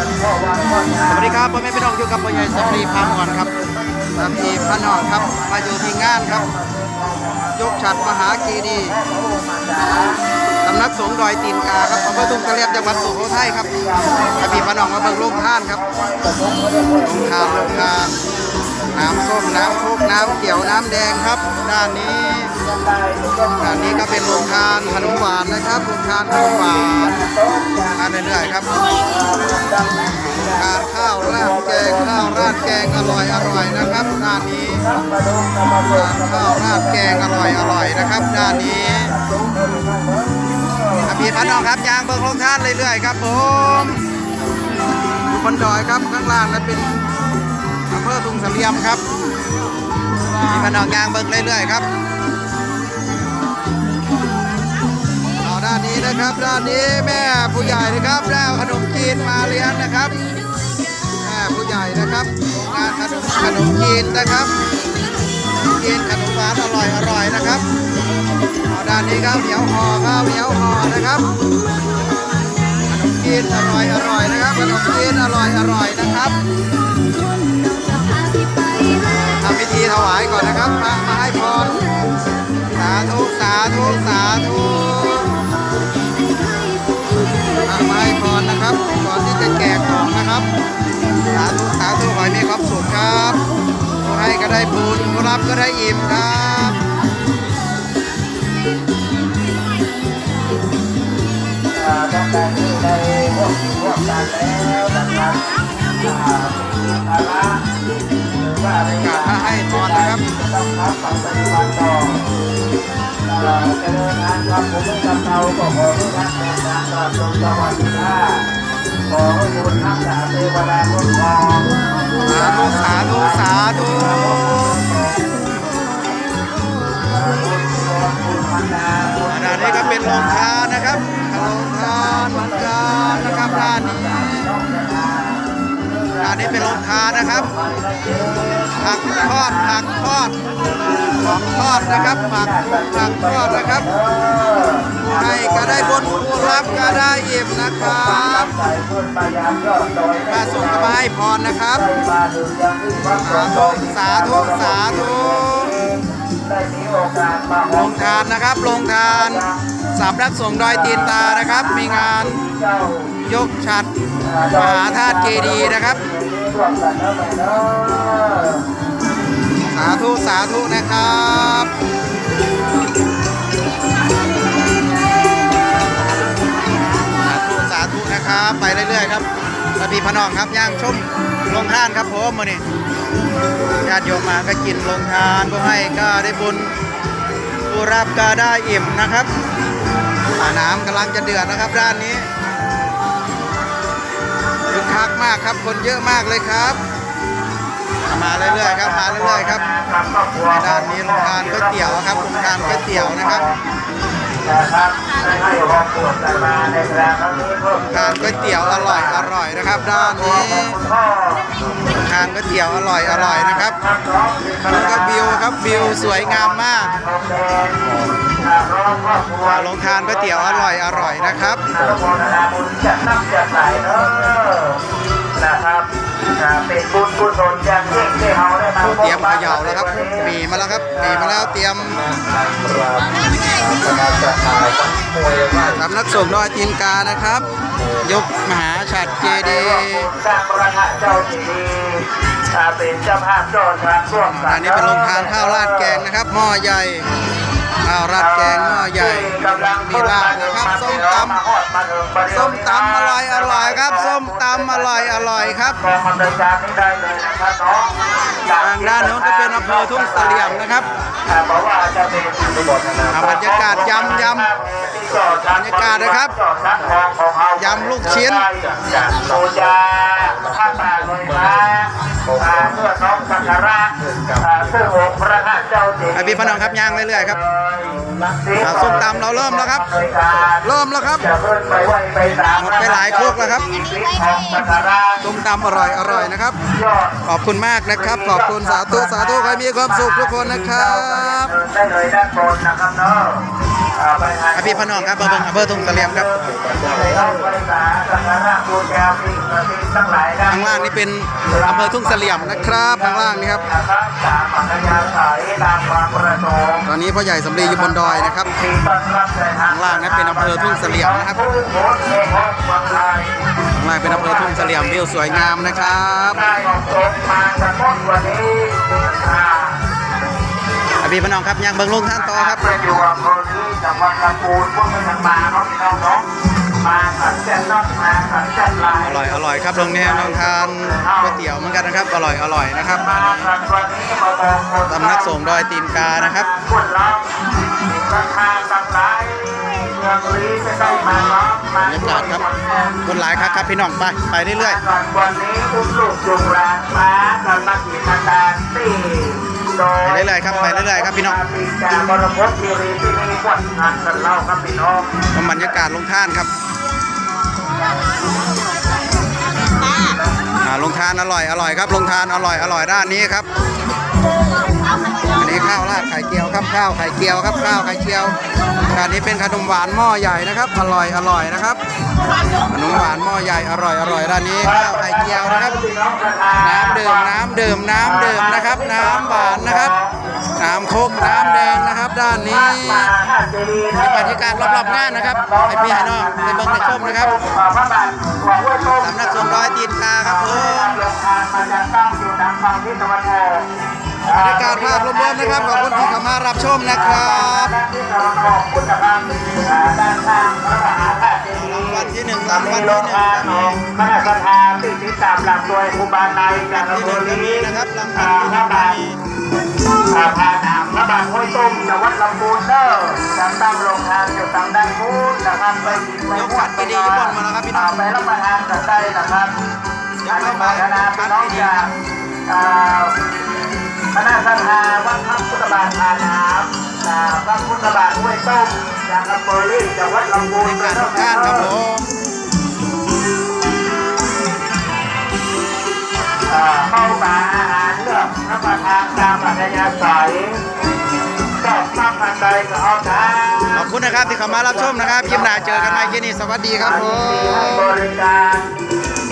สวัสดีครับพ่อแม่พี่น้องอยู่กับพ่อใหญ่สมรีพานอ่อนครับตามทีพานอ่อนครับ มาอยู่ที่งานครับ ยกฉัดมหากีดีย์สำนักสงฆ์ดอยตีนกาครับอำเภอทุ่งกระเลียบจังหวัดสุโขทัยครับมาพี่พานอ่องมาเบิ่งโรงทานครับโรงทานโรงทานน้ำส้มน้ำคุกน้ำเขียวน้ำแดงครับ ด้านนี้ ด้านนี้ก็เป็นโรงทานขนมหวานนะครับโรงทานขนมหวานทานเรื่อยๆครับ ทานข้าวราดแกงข้าวราดแกงอร่อยอร่อยนะครับด้านนี้ทานข้าวราดแกงอร่อยอร่อยนะครับด้านนี้อะพี่พันน้องครับยางเบิ้งลงท่านเรื่อยๆครับผมอยู่บนดอยครับข้างล่างนั้นเป็นอำเภอทุ่งเสลี่ยมครับพี่พันน้องยางเบิ้งเรื่อยๆครับ นี้นะครับด้านนี้แม่ผู้ใหญ่นะครับแล้วขนมจีนมาเลี้ยงนะครับ แม่ผู้ใหญ่นะครับโรงานขนมขนมจีนนะครับจีนขนมหวานอร่อยอร่อยนะครับด้านนี้ครับเหนียวห่อข้าวเหนียวห่อนะครับขนมจีนอร่อยอร่อยนะครับขนมจีนอร่อยอร่อยนะครับทำพิธีถวายก่อนนะครับมาให้พรสาธุสาธุสาธุ นะครับก่อนที่จะแจกของนะครับสาธุสาธุขอให้มีความสุขครับผู้ให้ก็ได้บุญผู้รับก็ได้อิ่มครับตั้งแต่ที่ได้พวกพวกกันแล้วนะครับภาระหรือว่าอะไรกรารให้พรนะครับต้องทำปฏิบัติต่อเจริญงานครับผมไม่จำเราก็ขอให้ท่านเป็นทางกลับลงสวัสดิภาพ ขอบุญทักษาเทวดาคุ้มครองสาธุสาธุสาธุบุญบุญมันดาบุญด้านนี้ก็เป็นโรงทานนะครับโรงทานเหมือนกันนะครับด้านนี้ด้านนี้เป็นโรงทานนะครับผักทอดผักทอด ของทอดนะครับผักผักทอดนะครับผู้ให้ก็ได้บุญผู้รับก็ได้อิ่มนะครับมายามยอดอยมาส่งก็มาให้พรนะครับมาถึงยังที่วัดสาธุสาธุสาธุลงทานนะครับลงทานสำนักสงดอยตีนตานะครับ มีงานยกฉัดมหาธาตุเจดีนะครับาธุสาธุนะครับสาธุสาธุนะครับ ไปเรื่อยๆครับสพีพนองครับย่างชมลงทานครับผมมือนี้ญาติโยมมาก็กินลงทานผู้ให้ก็ได้บุญผู้รับก็ได้อิ่มนะครับน้ำกำลังจะเดือดนะครับด้านนี้คึกคักมากครับคนเยอะมากเลยครับ มาเรื่อยๆครับ มาเรื่อยๆครับด้านนี้โรงทานก๋วยเตี๋ยวครับโรงทานก๋วยเตี๋ยวนะครับนะครับได้ให้วามปวดกันมาในครั้งนี้เพิ่มทานก๋วยเตี๋ยวอร่อยอร่อยนะครับ ด้านนี้ทานก๋วยเตี๋ยวอร่อยอร่อยนะครับแล้วก็วิวครับวิวสวยงามมากลงทานก๋วยเตี๋ยวอร่อยอร่อยนะครับ เป็นบุญกุศลอย่างยิ่งที่เราได้มาเตรียมเขย่าแล้วครับหมีมาแล้วครับหมีมาแล้วเตรียมสำนักสงฆ์ดอยตีนกานะครับ ยกมหาฉัดเจดีย์สร้างพระธาตุเจ้าจีดีย์อ่าเป็นเจ้าภาพเจ้าทางร่วมกัอันนี้เป็นโรงทานข้าวราดแกงนะครับหม้อใหญ่ข้าวราดแกงหม้อใหญ่มีลาบนะครับส้มตำส้มตำอร่อยอร่อยครับส้มตำอร่อยอร่อยครับกองอำนวยการนี่ได้เลยนะครับน้องทางด้านโน้นก็เป็นอำเภอทุ่งเสลี่ยมนะครับอ่าบอกว่าจะเป็นอุบลนะอ่าบรรยากาศยำยำบรรยากาศนะครับยำลูกชิ้นบูชาผ้าป่าลอยฟ้าอ่าเพื่อน้องสักการะอ่าซึ่งองค์พระธาตุเจ้าจีไอพี่พนองครับย่างเรื่อยๆครับ อ่าส้มตำเราเริ่มแล้วครับ เริ่มแล้วครับหมดไปหลายคกแล้วครับต้มตำอร่อยอร่อยนะครับ ขอบคุณมากนะครับ ขอบคุณสาธุสาธุใครมีความสุขทุกคนนะครับ เดินได้เลยด้านบนนะครับเนาะอ่าไปทางครับพี่พน้องครับมาเบิ่งอำเภอทุ่งเสลี่ยมครับในห้องบริการสักการะบูชาสิ่งศักดิ์สิทธิ์ทั้งหลายด้านข้างล่างนี่เป็นอำเภอทุ่งเสลี่ยมนะครับข้างล่างนี่ครับนะครับตามปัญญาสายตามความประสงค์ตอนนี้พ่อใหญ่สำลีอยู่บนดอยนะครับที่ต้อนรับในทางข้างล่างนั้นเป็นอำเภอทุ่งเสลี่ยมนะครับผู้โพสต์ในห้องบรรลัยข้างล่างเป็นอำเภอทุ่งเสลี่ยมวิวสวยงามนะครับ พี่พน้องครับยังเบิ่งลงท่านต่อครับปอยู่อำเภอที่จังหวัดลำพูนพวกมันมาเนาะพี่น้องเนาะมาสันเจ็ดเนมาสันเจ็ดหลายอร่อยอร่อยครับลงแนวลองทานก๋วยเตี๋ยวเหมือนกันนะครับ อร่อยอร่อยนะครับนี้ตำนักส่งดอยตีนกานะครับคนเราราคาต่างหลายเมืองลีจะได้มาเนาะมาบรรยากาศครับคนหลายครับครับพี่น้องไปไปเรื่อยก่อนวันนี้ทุกลูกจุงหลานมากันมากินอาการตี ไปเรื่อยๆครับไปเรื่อยๆครับพี่น้องจากบรมคคีรีที่มีวัดงานกันเล่าครับพี่น้องบรรยากาศลงท่านครับอ่าลงทานอร่อยอร่อยครับลงทานอร่อยอร่อยด้านนี้ครับ ข้าวไข่เจียวครับข้าวไข่เจียวอันนี้เป็นขนมหวานหม้อใหญ่นะครับ อร่อยอร่อยนะครับ ขนมหวานหม้อใหญ่อร่อยอร่อยด้านนี้ข้าวไข่เจียวนะครับ น้ำดื่มน้ำดื่มน้ำดื่มนะครับ น้ำหวานนะครับน้ำโคกน้ำแดงนะครับ ด้านนี้ที่บรรยากาศรอบๆงานนะครับให้พี่ให้น้องให้เบิ่งให้ชมนะครับพระบาทหลงพ่อชมสำนักสงฆ์ร้อยตีนกาครับผมโรรยากาศภาพรวมๆนะครับขอบคุณที่เข้ามารับชมนะครับวันที่หนึ่งรางวัลที่หนึ่งครับของคณะสัทธาที่ติดตามหลักโดยครูบาในจากที่อำหเภนึ่งอก็มีนะครับรางวัอ่าลที่หพนึ่ระงก็บาทมีอ่าพาถามพระบาทห้วยต้มจังหวัดลำพูนเด้อจังตั้งโรงทานอยู่ทางด้านพูนนะครับไปไปยกขันไปดีญี่ปุ่นมาแล้วครับพี่น้องไปรับประทานกันได้นะครับยวอันเข้านี้ไปพัฒนาพี่น้องจากอ่า คณะสัทธาวัดพระพุทธบาททาน้ำอ่าพระพุทธบาทห้วยต้มจากอำเภอลี่จังวัดลำพูนรยากทุกท่านครับผมอ่าเข้ามาอาหารเลือกรับประทานตามอัธยาศัยชอบมากอันใดก็เอาทานขอบคุณนะครับที่เข้ามารับชมนะครับคลิปหน้าเจอกันใหม่ที่นี่สวัสดีครับผมบริการ